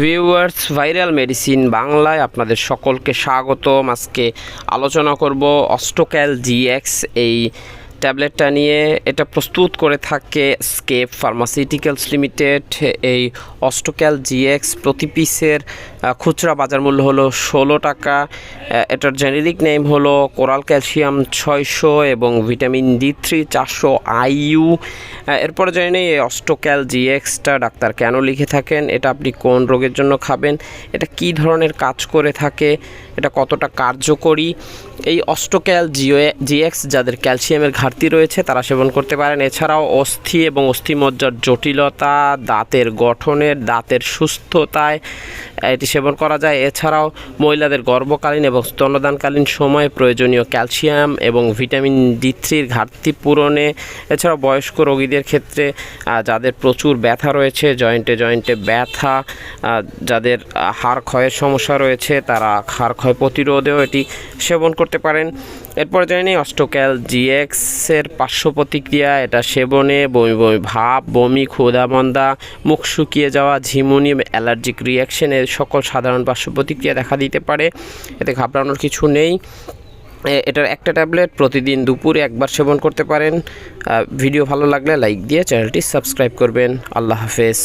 Viewers viral medicine বাংলায় আপনাদের সকলকে স্বাগতম। আজকে আলোচনা করব অস্টোক্যাল জিএক্স এই ট্যাবলেটটা নিয়ে এটা প্রস্তুত করে থাকে স্কেপ ফার্মাসিউটিক্যালস লিমিটেড। এই অস্টোক্যাল জিএক্স প্রতি পিসের খুচরা বাজার মূল্য হলো ষোলো টাকা। এটার জেনেরিক নেম হলো কোরাল ক্যালসিয়াম ছয়শো এবং ভিটামিন ডি থ্রি চারশো আইইউ। এরপরে জানি নেই, এই অস্টোক্যাল জিএক্সটা ডাক্তার কেন লিখে থাকেন? এটা আপনি কোন রোগের জন্য খাবেন? এটা কি ধরনের কাজ করে থাকে? এটা কতটা কার্যকরী? এই অস্টোক্যাল জিও জিএক্স যাদের ক্যালসিয়ামের ঘাটতি রয়েছে, তারা সেবন করতে পারেন। এছাড়াও অস্থি এবং অস্থিমজ্জার জটিলতা, দাঁতের গঠনের, দাঁতের সুস্থতায়, এটি সেবন করা যায়। এছাড়াও মহিলাদের গর্ভকালীন এবং স্তন্যদানকালীন সময়ে প্রয়োজনীয় ক্যালসিয়াম এবং ভিটামিন ডি থ্রির ঘাটতি পূরণে। এছাড়াও বয়স্ক রোগীদের ক্ষেত্রে যাদের প্রচুর ব্যথা রয়েছে, জয়েন্টে জয়েন্টে ব্যথা যাদের হাড় ক্ষয়ের সমস্যা রয়েছে, তারা হাড় ক্ষয় প্রতিরোধেও এটি সেবন করতে পারেন। এরপর জেনে নিই অস্টোক্যাল জিএক্সের পার্শ্ব প্রতিক্রিয়া, এটা সেবনে, বমি বমি ভাব, বমি, ক্ষুধামন্দা, মুখ শুকিয়ে যাওয়া ঝিমুনি অ্যালার্জিক রিয়াকশনের সকল সাধারণ পার্শ্ব প্রতিক্রিয়া দেখা দিতে পারে। এতে ঘাবড়ানোর কিছু নেই। এটার একটা ট্যাবলেট প্রতিদিন দুপুরে একবার সেবন করতে পারেন। ভিডিও ভালো লাগলে লাইক দিয়ে চ্যানেলটি সাবস্ক্রাইব করবেন। আল্লাহ হাফেজ।